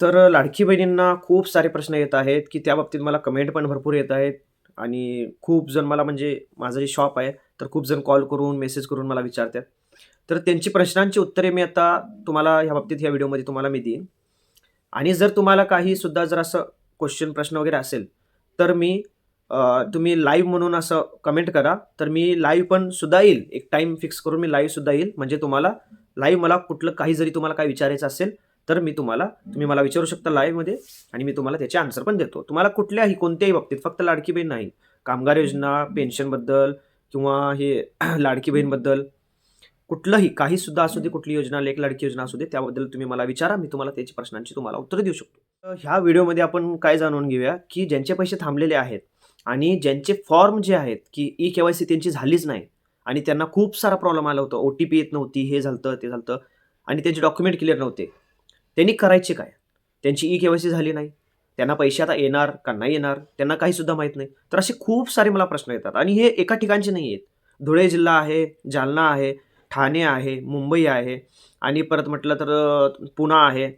तर लाडकी बहिणींना खूप सारे प्रश्न येत आहेत, की त्या बाबतीत मला कमेंट पण भरपूर येत आहेत आणि खूप जण मला म्हणजे माझं जे शॉप आहे, तर खूप जण कॉल करून, मेसेज करून मला विचारतात. तर त्यांची प्रश्नांची उत्तरे मी आता तुम्हाला ह्या बाबतीत ह्या व्हिडिओमध्ये तुम्हाला मी देईन. आणि जर तुम्हाला काही सुद्धा जर असं क्वेश्चन, प्रश्न वगैरे असेल, तर मी तुम्ही लाईव्ह म्हणून असं कमेंट करा. तर मी लाईव्ह पण सुद्धा येईल. एक टाईम फिक्स करून मी लाईव्ह सुद्धा येईल. म्हणजे तुम्हाला लाईव्ह मला कुठलं काही जरी तुम्हाला काही विचारायचं असेल, तर मी तुम्हाला तुम्ही मला विचारू शकता लाईव्हमध्ये आणि मी तुम्हाला त्याचे आन्सर पण देतो. तुम्हाला कुठल्याही कोणत्याही बाबतीत फक्त लाडकी बहीण नाही, कामगार योजना, पेन्शनबद्दल किंवा हे लाडकी बहीणबद्दल कुठलंही काही सुद्धा असू दे, कुठली योजना, लेक लाडकी योजना असू दे, त्याबद्दल तुम्ही मला विचारा. मी तुम्हाला त्याची प्रश्नांची तुम्हाला उत्तरं देऊ शकतो. ह्या व्हिडिओमध्ये आपण काय जाणून घेऊया, की ज्यांचे पैसे थांबलेले आहेत आणि ज्यांचे फॉर्म जे आहेत, की ई के-वाय-सी त्यांची झालीच नाही आणि त्यांना खूप सारा प्रॉब्लेम आला होता. ओ-टी-पी येत नव्हती, हे झालं ते झालं आणि त्यांचे डॉक्युमेंट क्लिअर नव्हते. त्यांनी करायचे काय? त्यांची ई केवायसी झाली नाही. त्यांना पैसे आता येणार का नाही येणार? त्यांना काही सुद्धा माहीत नाही. तर असे खूप सारे मला प्रश्न येतात आणि हे एका ठिकाणचे नाही आहेत. धुळे जिल्हा आहे, जालना आहे, ठाणे आहे, मुंबई आहे आणि परत म्हटलं तर पुणा आहे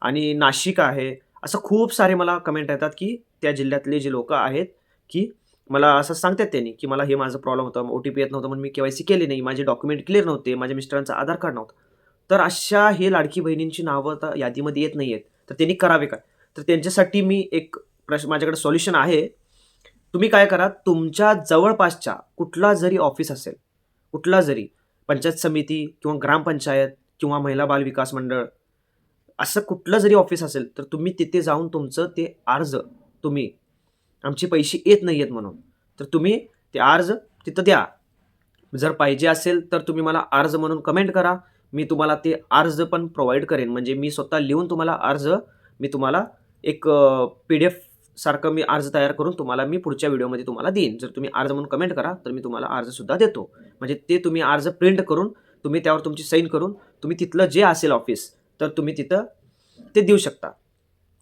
आणि नाशिक आहे. असं खूप सारे मला कमेंट येतात, की त्या जिल्ह्यातले जे लोकं आहेत, की मला असं सांगतात त्यांनी, की मला हे माझं प्रॉब्लेम होतं ओ-टी-पी येत नव्हतं म्हणून मी के-वाय-सी केली नाही. माझे डॉक्युमेंट क्लिअर नव्हते. माझ्या मिस्टरांचं आधार कार्ड नव्हतं. तर अशा हे लाडकी बहिणींची नावं आता यादीमध्ये येत नाही आहेत. तर त्यांनी करावे काय? तर त्यांच्यासाठी मी एक प्रश्न माझ्याकडे सोल्युशन आहे. तुम्ही काय करा, तुमच्या जवळपासच्या कुठला जरी ऑफिस असेल, कुठला जरी पंचायत समिती किंवा ग्रामपंचायत किंवा महिला बाल विकास मंडळ, असं कुठलं जरी ऑफिस असेल, तर तुम्ही तिथे जाऊन तुमचं ते अर्ज तुम्ही आमचे पैसे येत नाही आहेत म्हणून, तर तुम्ही ते अर्ज तिथं द्या. जर पाहिजे असेल, तर तुम्ही मला अर्ज म्हणून कमेंट करा. मी तुम्हाला ते अर्ज पण प्रोव्हाइड करेन. म्हणजे मी स्वतः लिहून तुम्हाला अर्ज मी तुम्हाला एक पी-डी-एफ सारखं मी अर्ज तयार करून तुम्हाला मी पुढच्या व्हिडिओमध्ये तुम्हाला देईन. जर तुम्ही अर्ज म्हणून कमेंट करा, तर मी तुम्हाला अर्जसुद्धा देतो. म्हणजे ते तुम्ही अर्ज प्रिंट करून, तुम्ही त्यावर तुमची सही करून, तुम्ही तिथलं जे असेल ऑफिस, तर तुम्ही तिथं ते देऊ शकता.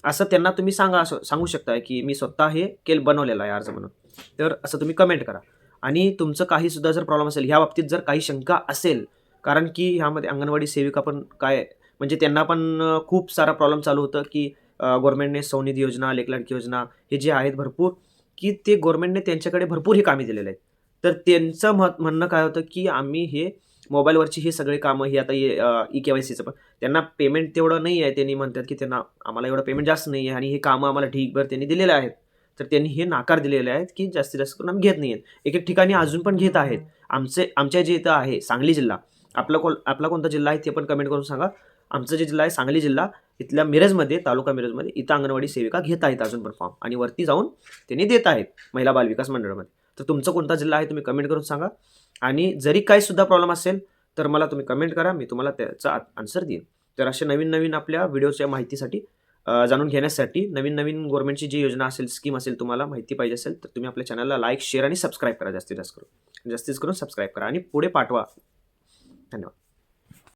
असं त्यांना तुम्ही सांगा असं सांगू शकता, की मी स्वतः हे केल बनवलेलं आहे अर्ज म्हणून. तर असं तुम्ही कमेंट करा. आणि तुमचं काहीसुद्धा जर प्रॉब्लेम असेल, ह्या बाबतीत जर काही शंका असेल, कारण की ह्यामध्ये अंगणवाडी सेविका पण काय म्हणजे त्यांना पण खूप सारा प्रॉब्लेम चालू होतं, की गव्हर्मेंटने गव्हर्नमेंटने स्वनिधी योजना, लेखलाडकी योजना हे जे आहेत भरपूर, की ते गव्हर्नमेंटने त्यांच्याकडे भरपूर हे कामे दिलेले आहेत. तर त्यांचं मत म्हणणं काय होतं, की आम्ही हे मोबाईलवरची हे सगळे कामं हे आता ई के-वाय-सीचं पण त्यांना पेमेंट तेवढं नाही आहे. त्यांनी म्हणतात, की त्यांना आम्हाला एवढं पेमेंट जास्त नाही आहे आणि हे कामं आम्हाला ढीगभर त्यांनी दिलेले आहेत. तर त्यांनी हे नाकार दिलेले आहेत, की जास्तीत जास्त करून आम्ही घेत नाही आहेत. एक-एक ठिकाणी अजून पण घेत आहेत. आमचे आमच्या जे इथं आहे सांगली जिल्हा, आपला कोण आपला कोणता जिल्हा आहे ते पण कमेंट करून सांगा. आमचा जे जिल्हा आहे सांगली जिल्हा, इथल्या मिरजमध्ये, तालुका मिरजमध्ये इथं अंगणवाडी सेविका घेत आहेत अजून पण फॉर्म आणि वरती जाऊन त्यांनी देत आहेत महिला बाल विकास मंडळामध्ये. तर तुमचा कोणता जिल्हा आहे तुम्ही कमेंट करून सांगा आणि जरी काही सुद्धा प्रॉब्लेम असेल, तर मला तुम्ही कमेंट करा. मी तुम्हाला त्याचा आन्सर देईन. तर अशा नवीन-नवीन आपल्या व्हिडिओच्या माहितीसाठी जाणून घेण्यासाठी नवीन-नवीन गव्हर्नमेंटची जी योजना असेल, स्कीम असेल, तुम्हाला माहिती पाहिजे असेल, तर तुम्ही आपल्या चॅनलला लाईक, शेअर आणि सबस्क्राईब करा जास्तीत जास्त करून. जास्तीत करून सबस्क्राईब करा आणि पुढे पाठवा. धन्यवाद.